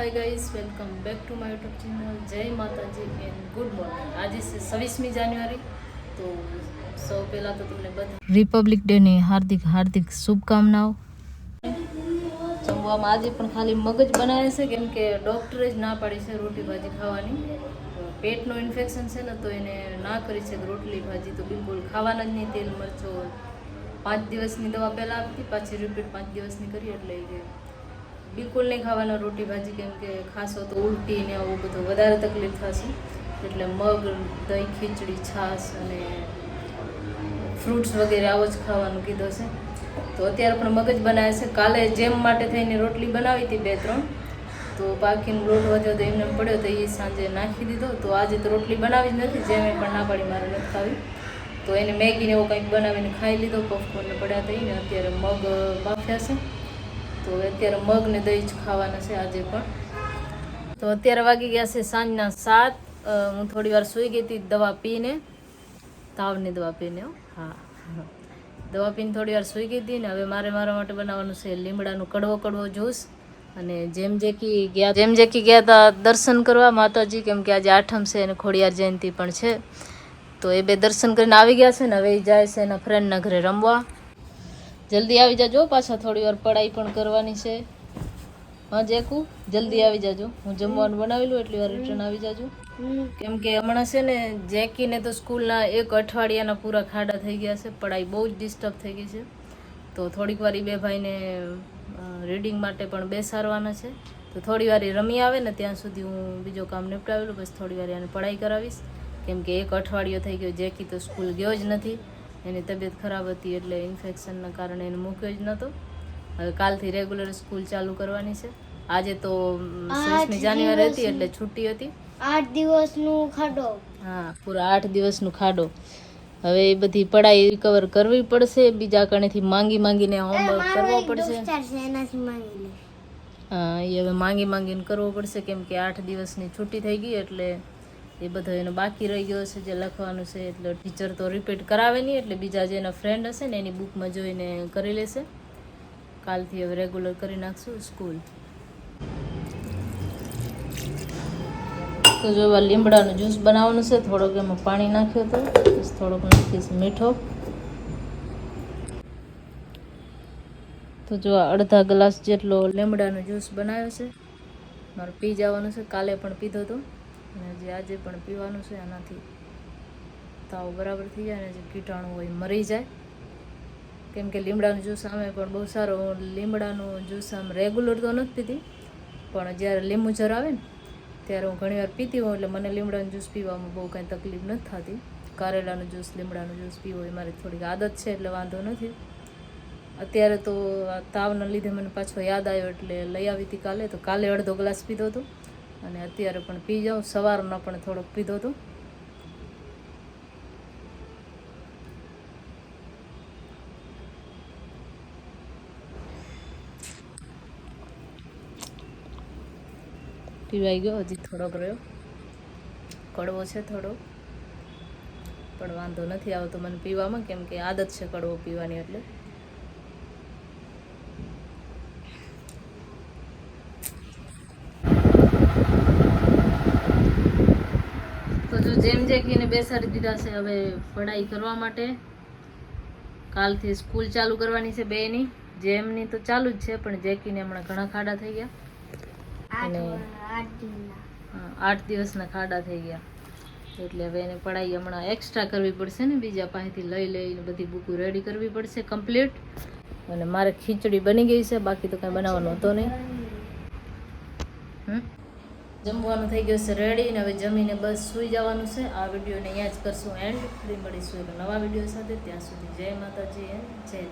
Hi guys welcome back to my YouTube channel જય માતાજી and good morning આજે છે છવ્વીસમી જાન્યુઆરી તો સૌ પહેલાં તો તમને બધા રિપબ્લિક ડેની હાર્દિક હાર્દિક શુભકામનાઓ જમવામાં આજે પણ ખાલી મગજ બનાવે છે કેમ કે ડૉક્ટરે જ ના પાડી છે રોટી ભાજી ખાવાની. પેટનું ઇન્ફેક્શન છે ને તો એને ના કરી છે રોટલી ભાજી. તો બિલકુલ ખાવાના જ નહીં તેલ મરચો. પાંચ દિવસની દવા પહેલાં આપતી પાછી રિપીટ પાંચ દિવસની કરી એટલે બિલકુલ નહીં ખાવાના રોટી ભાજી કેમ કે ખાશો તો ઉલટી ને આવું બધું વધારે તકલીફ થશે. એટલે મગ, દહીં, ખીચડી, છાશ અને ફ્રૂટ્સ વગેરે આવો જ ખાવાનું કીધો છે. તો અત્યારે પણ મગજ બનાવે છે. કાલે જેમ માટે થઈને રોટલી બનાવી હતી બે ત્રણ, તો બાકીનો લોટ વધ્યો તો એમને પડ્યો તો એ સાંજે નાખી દીધો. તો આજે તો રોટલી બનાવી જ નથી, જેમ પણ ના પાડી મારે નથી ખાવી. તો એને મેગીને એવું કંઈક બનાવીને ખાઈ લીધો પોપકોર્નને પડ્યા થઈને અત્યારે મગ બાફ્યા છે. તો અત્યારે મગ ને દહીં જ ખાવાના છે આજે પણ. તો અત્યારે વાગી ગયા છે સાંજના સાત. હું થોડી વાર સૂઈ ગઈ હતી દવા પીને. તાવની દવા પીને હો. દવા પીને થોડી વાર સૂઈ ગઈ હતી ને હવે મારે મારા માટે બનાવવાનું છે લીમડાનું કડવો કડવો જ્યુસ. અને જેમ જેકી ગયા જેમ જેકી ગયા હતા દર્શન કરવા, માતાજી કેમ કે આજે આઠમ છે અને ખોડિયાર જયંતિ પણ છે. તો એ બે દર્શન કરીને આવી ગયા છે ને હવે એ જાય છે એના ફ્રેન્ડના ઘરે રમવા. જલ્દી આવી જાજો, પાછા થોડી વાર પડાઈ પણ કરવાની છે. હા, જેકુ, જલ્દી આવી જાજો. હું જમવાનું બનાવેલું, એટલી વાર રિટર્ન આવી જાજો. કેમ કે હમણાં છે ને, જેકીને તો સ્કૂલના એક અઠવાડિયાના પૂરા ખાડા થઈ ગયા છે. પડાઈ બહુ જ ડિસ્ટર્બ થઈ ગઈ છે. તો થોડીક વાર બે ભાઈને રીડિંગ માટે પણ બેસાડવાના છે. તો થોડી વાર રમી આવે ને, ત્યાં સુધી હું બીજો કામ નિપટાવેલું, પછી થોડી વાર એને પઢાઈ કરાવીશ. કેમ કે એક અઠવાડિયો થઈ ગયો, જેકી તો સ્કૂલ ગયો જ નથી. એની તબિયત ખરાબ હતી એટલે ઇન્ફેક્શનના કારણે એને મૂક્યો જ નહોતો. હવે કાલથી રેગ્યુલર સ્કૂલ ચાલુ કરવાની છે. આજે તો છવ્વીસમી જાન્યુઆરી હતી એટલે છુટ્ટી હતી. આઠ દિવસનું ખાડો. હા પૂરા આઠ દિવસનું ખાડો. હવે એ બધી પઢાઈ રિકવર કરવી પડશે બીજા કણેથી માંગી માંગીને હોમવર્ક કરવો પડશે. હા એ હવે માંગી માંગીને કરવો પડશે કેમ કે આઠ દિવસની છુટ્ટી થઈ ગઈ એટલે એ બધો એનો બાકી રહી ગયો છે જે લખવાનું છે. એટલે ટીચર તો રિપીટ કરાવે નહીં, એટલે બીજા જે એના ફ્રેન્ડ હશે ને, એની બુકમાં જોઈને કરી લેશે. કાલથી હવે રેગ્યુલર કરી નાખશું સ્કૂલ તો જો લીમડાનું જ્યુસ બનાવવાનું છે, થોડોક એમાં પાણી નાખ્યો હતો થોડોક નાખીશ મીઠો. તો જો અડધા ગ્લાસ જેટલો લીમડાનો જ્યુસ બનાવ્યો છે. મારે પી જવાનું છે, કાલે પણ પીધો હતો અને જે આજે પણ પીવાનું છે આનાથી તાવ બરાબર થઈ જાય ને જે કીટાણુ હોય મરી જાય. કેમ કે લીમડાનું જ્યુસ અમે પણ બહુ સારો, લીમડાનું જ્યુસ આમ રેગ્યુલર તો નથી પીતી, પણ જ્યારે લીંબુ જર આવે ને, ત્યારે હું ઘણીવાર પીતી હોઉં એટલે મને લીમડાનું જ્યુસ પીવામાં બહુ કાંઈ તકલીફ નથી થતી. કારેલાનું જ્યુસ, લીમડાનું જ્યુસ પીવો એ મારી થોડીક આદત છે એટલે વાંધો નથી. અત્યારે તો તાવના લીધે મને પાછો યાદ આવ્યો એટલે લઈ આવી હતી કાલે, તો કાલે અડધો ગ્લાસ પીધો હતો. અને અત્યારે પણ પી જાઉં. સવારનો પણ થોડોક પીધો હતો પીવાઈ ગયો, હજી થોડોક રહ્યો. કડવો છે થોડો. પણ વાંધો નથી આવતો મને પીવામાં, કેમ કે આદત છે કડવો પીવાની એટલે. તો જે જેમ જેકીને બેસાડી દીધા છે હવે પઢાઈ કરવા માટે. કાલથી સ્કૂલ ચાલુ કરવાની છે બેની જેમની તો ચાલુ જ છે પણ જેકીને હમણાં ઘણા ખાડા થઈ ગયા. અને- આઠ દિવસના. ખાડા થઈ ગયા. એટલે હવે એને પઢાઈ હમણાં એક્સ્ટ્રા કરવી પડશે ને બીજા પાસેથી લઈ લઈને બધી બુકો રેડી કરવી પડશે કમ્પ્લીટ અને મારે ખીચડી બની ગઈ છે બાકી તો કંઈ બનાવવાનું હતો નહીં. હમ? જમવાનું થઈ ગયું છે રેડી ને હવે જમીને બસ સૂઈ જવાનું છે. આ વિડીયોને અહીંયા જ કરશું એન્ડ ફરી મળીશું એક નવા વીડિયો સાથે. ત્યાં સુધી જય માતાજી એન્ડ જય